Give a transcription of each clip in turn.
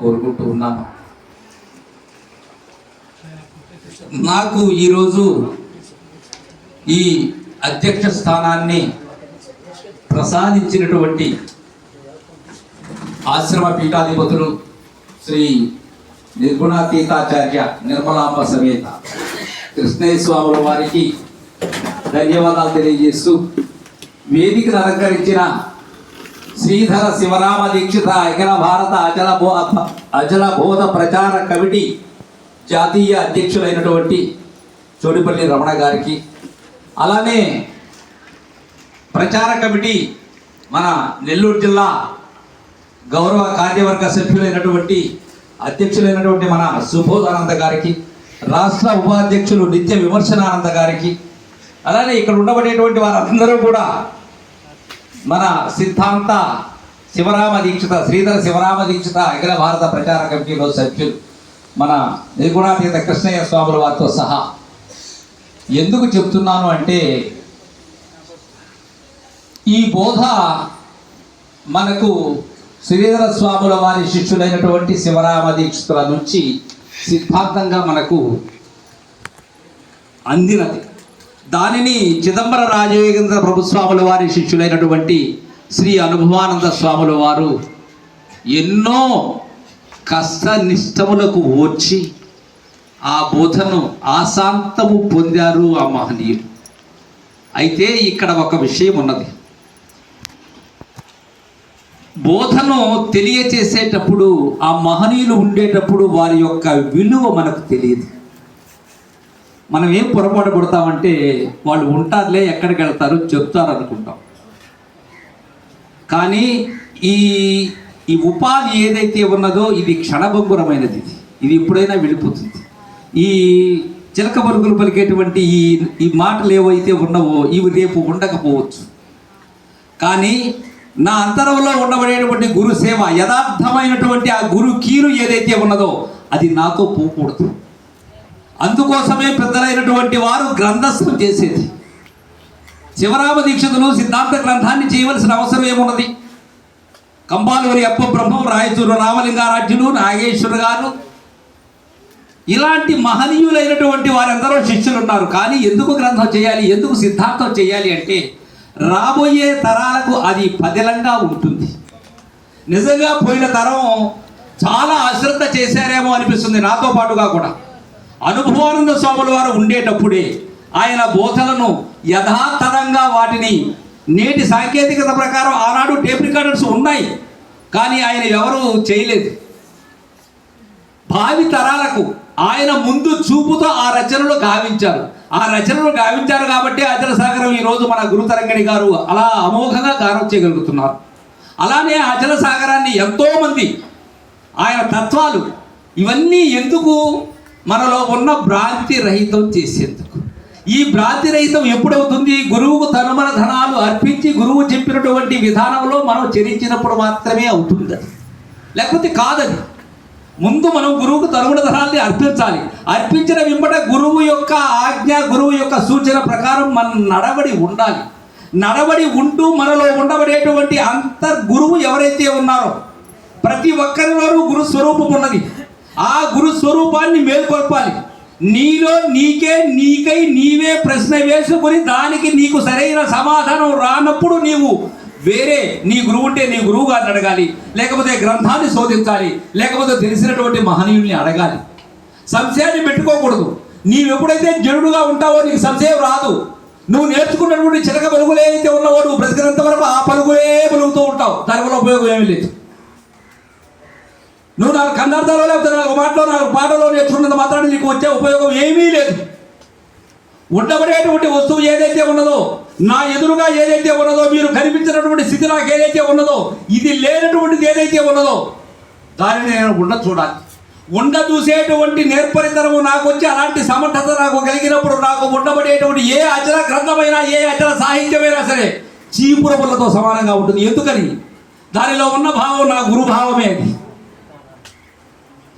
కోరుకుంటూ ఉన్నాను నాకు ఈరోజు ఈ అధ్యక్ష స్థానాన్ని ప్రసాదించినటువంటి ఆశ్రమ పీఠాధిపతులు శ్రీ నిర్గుణాతీతాచార్య నిర్మలాంబ సమేత కృష్ణయ్య స్వాముల వారికి ధన్యవాదాలు తెలియజేస్తూ వేదికను అలంకరించిన శ్రీధర శివరామ దీక్షిత అఖిల భారత అచల బో అచల బోధ ప్రచార కమిటీ జాతీయ అధ్యక్షులైనటువంటి చోడిపల్లి రమణ గారికి అలానే ప్రచార కమిటీ మన నెల్లూరు జిల్లా గౌరవ కార్యవర్గ సభ్యులైనటువంటి అధ్యక్షులైనటువంటి మన సుబోధానంద గారికి రాష్ట్ర ఉపాధ్యక్షులు నిత్య విమర్శనానంద గారికి అలానే ఇక్కడ ఉండబడేటువంటి వారందరూ కూడా మన సిద్ధాంత శివరామ దీక్షిత శ్రీధర శివరామ దీక్షిత అఖిల భారత ప్రచార కమిటీలో సభ్యులు మన నిర్గుణాతీత కృష్ణయ్య స్వాముల వారితో సహా. ఎందుకు చెప్తున్నాను అంటే ఈ బోధ మనకు శ్రీధర స్వాముల వారి శిష్యులైనటువంటి శివరామ దీక్షితుల నుంచి సిద్ధాంతంగా మనకు అందినది. దానిని చిదంబర రాజవేంద్ర ప్రభుస్వాముల వారి శిష్యులైనటువంటి శ్రీ అనుభవానంద స్వాముల వారు ఎన్నో కష్ట నిష్టములకు ఓర్చి ఆ బోధను ఆశాంతము పొందారు ఆ మహనీయులు. అయితే ఇక్కడ ఒక విషయం ఉన్నది. బోధను తెలియచేసేటప్పుడు ఆ మహనీయులు ఉండేటప్పుడు వారి యొక్క విలువ మనకు తెలియదు. మనం ఏం పొరపాటు పడతామంటే వాళ్ళు ఉంటారులే ఎక్కడికి వెళ్తారు చెప్తారు అనుకుంటాం కానీ ఈ ఈ ఉపాధి ఏదైతే ఉన్నదో ఇది క్షణభంగురమైనది. ఇది ఇది ఎప్పుడైనా వెళ్ళిపోతుంది. ఈ చిలక పరుగులు పలికేటువంటి ఈ ఈ మాటలు ఏవైతే ఉన్నవో ఇవి రేపు ఉండకపోవచ్చు. కానీ నా అంతరంలో ఉండబడేటువంటి గురు సేవ యథార్థమైనటువంటి ఆ గురు కీరు ఏదైతే ఉన్నదో అది నాతో పోకూడదు. అందుకోసమే పెద్దలైనటువంటి వారు గ్రంథస్థం చేసేది. శివరామ దీక్షితులు సిద్ధాంత గ్రంథాన్ని చేయవలసిన అవసరం ఏమున్నది? కంపాలూరి అప్ప బ్రహ్మం రాయచూరు రామలింగారాజ్యులు నాగేశ్వర గారు. ఇలాంటి మహనీయులైనటువంటి వారెందరో శిష్యులు ఉన్నారు కానీ ఎందుకు గ్రంథం చేయాలి? ఎందుకు సిద్ధాంతం చేయాలి అంటే రాబోయే తరాలకు అది పదిలంగా ఉంటుంది. నిజంగా పోయిన తరం చాలా అశ్రద్ధ చేశారేమో అనిపిస్తుంది నాతో పాటుగా కూడా. అనుభవానంద స్వాముల వారు ఉండేటప్పుడే ఆయన బోధలను యథాతథంగా వాటిని నేటి సాంకేతికత ప్రకారం ఆనాడు టేప్ రికార్డర్స్ ఉన్నాయి. కానీ ఆయన ఎవరు చేయలేదు. భావి తరాలకు ఆయన ముందు చూపుతో ఆ రచనలు గావించారు. ఆ రచనలు గావించారు కాబట్టి అచల ఈరోజు మన గురుతరంగడి గారు అలా అమోఘంగా గానం చేయగలుగుతున్నారు. అలానే అచల సాగరాన్ని ఎంతోమంది ఆయన తత్వాలు ఇవన్నీ ఎందుకు మనలో ఉన్న భ్రాంతి రహితం చేసేందుకు. ఈ భ్రాంతి రహితం ఎప్పుడవుతుంది? గురువుకు తనుమల ధనాలు అర్పించి గురువు చెప్పినటువంటి విధానంలో మనం చరించినప్పుడు మాత్రమే అవుతుంది అది. లేకపోతే కాదది. ముందు మనం గురువుకు తరుగుడు ధనాన్ని అర్పించాలి. అర్పించిన వెంబట గురువు యొక్క ఆజ్ఞ గురువు యొక్క సూచన ప్రకారం మన నడవడి ఉండాలి. నడవడి ఉంటూ మనలో ఉండబడేటువంటి అంతర్ గురువు ఎవరైతే ఉన్నారో ప్రతి ఒక్కరిలోనూ గురు స్వరూపం ఉన్నది. ఆ గురు స్వరూపాన్ని మేల్కొల్పాలి. నీలో నీకే నీకై నీవే ప్రశ్న వేసుకొని దానికి నీకు సరైన సమాధానం రానప్పుడు నీవు వేరే నీ గురువు ఉంటే నీ గురువు గారిని అడగాలి. లేకపోతే గ్రంథాన్ని శోధించాలి. లేకపోతే తెలిసినటువంటి మహనీయుల్ని అడగాలి. సంశయాన్ని పెట్టుకోకూడదు. నీవు ఎప్పుడైతే జడుగా ఉంటావో నీకు సంశయం రాదు. నువ్వు నేర్చుకున్నటువంటి చిలక పలుగులు ఏదైతే ఉన్నావో నువ్వు బ్రతికినంత వరకు ఆ పలుగులే పలుగుతూ ఉంటావు. దానివల్ల ఉపయోగం ఏమీ లేదు. నువ్వు నాకు కన్నర్థాలో లేకపోతే నాకు మాటలో నాకు పాటలో నేర్చుకున్నది మాత్రాన్ని నీకు వచ్చే ఉపయోగం ఏమీ లేదు. ఉండబడేటువంటి వస్తువు ఏదైతే ఉన్నదో నా ఎదురుగా ఏదైతే ఉన్నదో మీరు కనిపించినటువంటి స్థితి నాకు ఏదైతే ఉన్నదో ఇది లేనటువంటిది ఏదైతే ఉన్నదో దానిని నేను ఉండ చూడాలి. ఉండ చూసేటువంటి నేర్పరితనము నాకు వచ్చి అలాంటి సమర్థత నాకు కలిగినప్పుడు నాకు ఉండబడేటువంటి ఏ అచల గ్రంథమైనా ఏ అచల సాహిత్యమైనా సరే చీపురములతో సమానంగా ఉంటుంది. ఎందుకని? దానిలో ఉన్న భావం నా గురు భావమే అది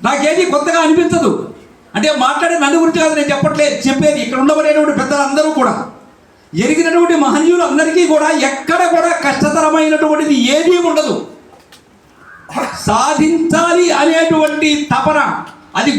నాకేది కొత్తగా అనిపించదు. అంటే మాట్లాడే నన్ను గురించి కాదు నేను చెప్పట్లేదు చెప్పేది. ఇక్కడ ఉండబడేటువంటి పెద్దలందరూ కూడా. ఎరిగినటువంటి మహనీయులు అందరికీ కూడా ఎక్కడ కూడా కష్టతరమైనటువంటిది ఏదీ ఉండదు. సాధించాలి అనేటువంటి తపన. అది